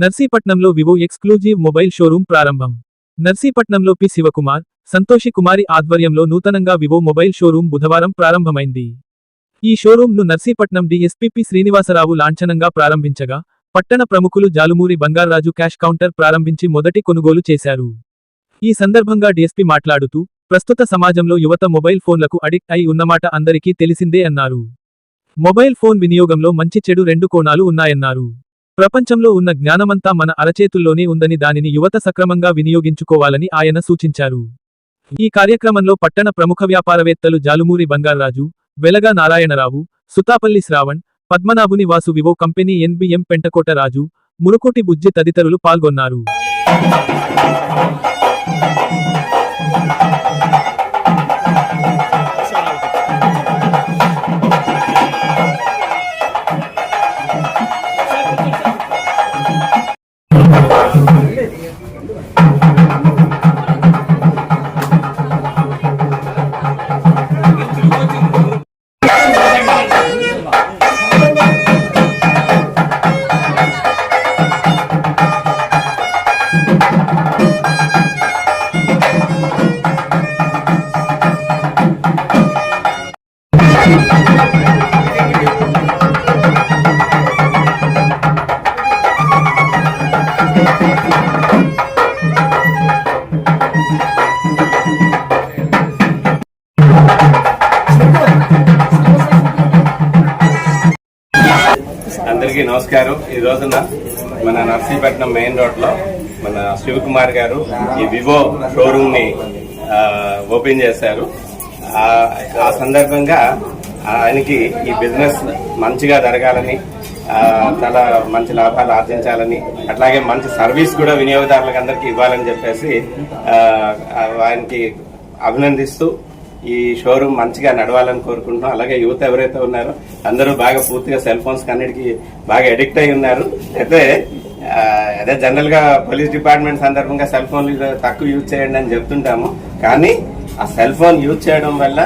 నర్సీపట్నంలో Vivo exclusive mobile showroom ప్రారంభం. నర్సీపట్నంలో P Shivakumar Santoshi Kumari ఆధ్వర్యంలో నూతనంగా వివో మొబైల్ షోరూం బుధవారం ప్రారంభమైంది. ఈ షోరూంను నర్సీపట్నం డిఎస్పీపీ శ్రీనివాసరావు లాంఛనంగా ప్రారంభించగా పట్టణ ప్రముఖులు జాలుమూరి బంగారాజు క్యాష్ కౌంటర్ ప్రారంభించి మొదటి కొనుగోలు చేశారు. ఈ సందర్భంగా డీఎస్పీ మాట్లాడుతూ ప్రస్తుత సమాజంలో యువత మొబైల్ ఫోన్లకు అడిక్ట్ అయి ఉన్నమాట అందరికీ తెలిసిందే అన్నారు. మొబైల్ ఫోన్ వినియోగంలో మంచి చెడు రెండు కోణాలు ఉన్నాయన్నారు. ప్రపంచంలో ఉన్న జ్ఞానమంతా మన అరచేతుల్లోనే ఉందని దానిని యువత సక్రమంగా వినియోగించుకోవాలని ఆయన సూచించారు. ఈ కార్యక్రమంలో పట్టణ ప్రముఖ వ్యాపారవేత్తలు Jalumuri Bangaraju Velaga Narayanarao Sutapalli Shravan Padmanabhuni Vasu Vivo company NBM Pentakota Raju Murukoti Bujji తదితరులు పాల్గొన్నారు. అందరికీ నమస్కారం. ఈ రోజున మన నర్సీపట్నం మెయిన్ రోడ్లో మన శివకుమార్ గారు ఈ వివో షోరూమ్ని ఓపెన్ చేశారు. ఆ సందర్భంగా ఆయనకి ఈ బిజినెస్ మంచిగా జరగాలని చాలా మంచి లాభాలు ఆర్జించాలని అట్లాగే మంచి సర్వీస్ కూడా వినియోగదారులకు అందరికీ ఇవ్వాలని చెప్పేసి ఆయనకి అభినందిస్తూ ఈ షోరూమ్ మంచిగా నడవాలని కోరుకుంటున్నాం. అలాగే యువత ఎవరైతే ఉన్నారో అందరూ బాగా పూర్తిగా సెల్ ఫోన్స్ అన్నిటికీ బాగా అడిక్ట్ అయి ఉన్నారు. అయితే అదే జనరల్గా పోలీస్ డిపార్ట్మెంట్ సందర్భంగా సెల్ ఫోన్ తక్కువ యూజ్ చేయండి అని చెప్తుంటాము. కానీ ఆ సెల్ ఫోన్ యూజ్ చేయడం వల్ల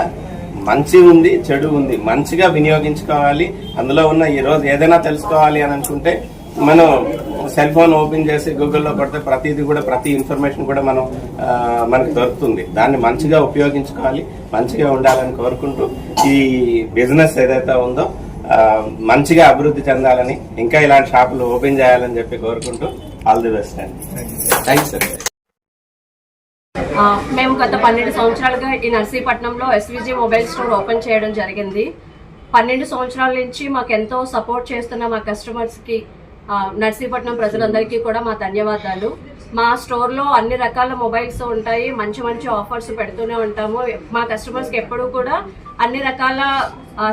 మంచి ఉంది చెడు ఉంది. మంచిగా వినియోగించుకోవాలి. అందులో ఉన్న ఈ రోజు ఏదైనా తెలుసుకోవాలి అని అనుకుంటే మనం సెల్ ఫోన్ ఓపెన్ చేసి గూగుల్లో కొడితే ప్రతిదీ కూడా ప్రతి ఇన్ఫర్మేషన్ కూడా మనం మనకు దొరుకుతుంది. దాన్ని మంచిగా ఉపయోగించుకోవాలి. మంచిగా ఉండాలని కోరుకుంటూ ఈ బిజినెస్ ఏదైతే ఉందో మంచిగా అభివృద్ధి చెందాలని ఇంకా ఇలాంటి షాపులు ఓపెన్ చేయాలని చెప్పి కోరుకుంటూ ఆల్ ది బెస్ట్ అండి. థ్యాంక్ సార్ మేము గత పన్నెండు సంవత్సరాలుగా ఈ నర్సీపట్నంలో ఎస్విజి మొబైల్ స్టోర్ ఓపెన్ చేయడం జరిగింది. పన్నెండు సంవత్సరాల నుంచి మాకు ఎంతో సపోర్ట్ చేస్తున్న మా కస్టమర్స్కి నర్సీపట్నం ప్రజలందరికీ కూడా మా ధన్యవాదాలు. మా స్టోర్లో అన్ని రకాల మొబైల్స్ ఉంటాయి. మంచి మంచి ఆఫర్స్ పెడుతూనే ఉంటాము. మా కస్టమర్స్కి ఎప్పుడూ కూడా అన్ని రకాల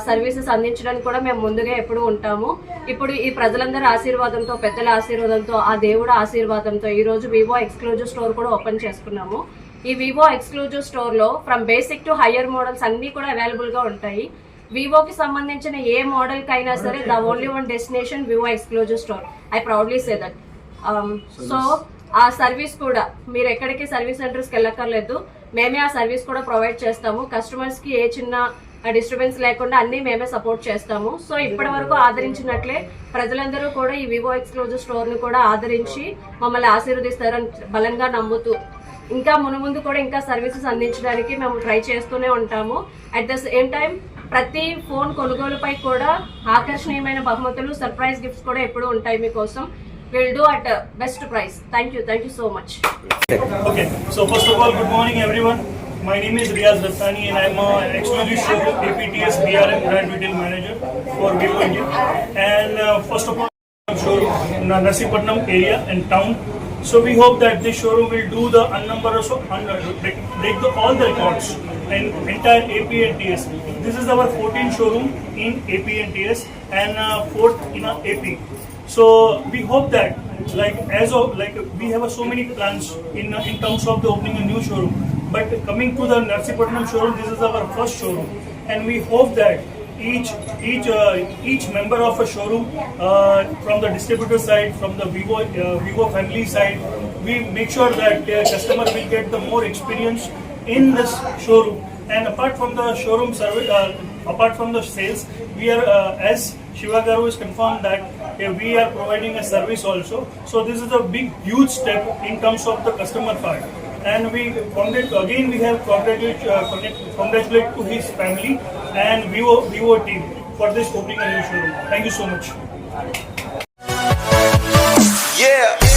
సర్వీసెస్ అందించడానికి కూడా మేము ముందుగా ఎప్పుడూ ఉంటాము. ఇప్పుడు ఈ ప్రజలందరి ఆశీర్వాదంతో పెద్దల ఆశీర్వాదంతో ఆ దేవుడు ఆశీర్వాదంతో ఈ రోజు వివో ఎక్స్క్లూజివ్ స్టోర్ కూడా ఓపెన్ చేసుకున్నాము. ఈ వివో ఎక్స్క్లూజివ్ స్టోర్లో from basic to higher models అన్ని కూడా అవైలబుల్గా ఉంటాయి. వివోకి సంబంధించిన ఏ మోడల్ కైనా సరే the only one destination Vivo exclusive store I proudly say that so ఆ సర్వీస్ కూడా మీరు ఎక్కడికి సర్వీస్ సెంటర్స్కి వెళ్ళక్కర్లేదు. మేమే ఆ సర్వీస్ కూడా ప్రొవైడ్ చేస్తాము. కస్టమర్స్కి ఏ చిన్న డిస్టర్బెన్స్ లేకుండా అన్ని మేమే సపోర్ట్ చేస్తాము. సో ఇప్పటి వరకు ఆదరించినట్లే ప్రజలందరూ కూడా ఈ వివో ఎక్స్క్లూజివ్ స్టోర్ని కూడా ఆదరించి మమ్మల్ని ఆశీర్వదిస్తారని బలంగా నమ్ముతూ ఇంకా మునుముందు కూడా ఇంకా సర్వీసెస్ అందించడానికి మేము ట్రై చేస్తూనే ఉంటాము. అట్ ద సేమ్ టైం ప్రతి ఫోన్ కొనుగోలుపై కూడా ఆకర్షణీయమైన బహుమతులు సర్ప్రైజ్ గిఫ్ట్స్ కూడా ఎప్పుడూ ఉంటాయి మీకోసం. We will do at the best price. Thank you. Thank you so much. Okay. So first of all, good morning everyone. My name is Riaz Raftani and I'm an externally showed APTS BRM Brand Retail Manager for Vivo India. And uh, first of all, I'm sure Nasipatnam area and town. So we hope that this showroom will do the unnumber so break, break the, all the records in entire AP and TS. This is our 14th showroom in AP and TS and uh, fourth in AP. So we hope that like as of like we have uh, so many plans in uh, in terms of the opening a new showroom. But coming to the Narsipatnam showroom, this is our first showroom, and we hope that each each uh, each member of a showroom uh, from the distributor side, from the Vivo uh, Vivo family side, we make sure that the customer will get the more experience in this showroom. And apart from the showroom service, uh, apart from the sales, we are uh, as Shiva Garu is confirmed that uh, we are providing a service also. So this is a big, huge step in terms of the customer part. And we again we have congratulate, uh, congratulate to his family and Vivo Vivo team for this opening a new showroom. Thank you so much. Yeah.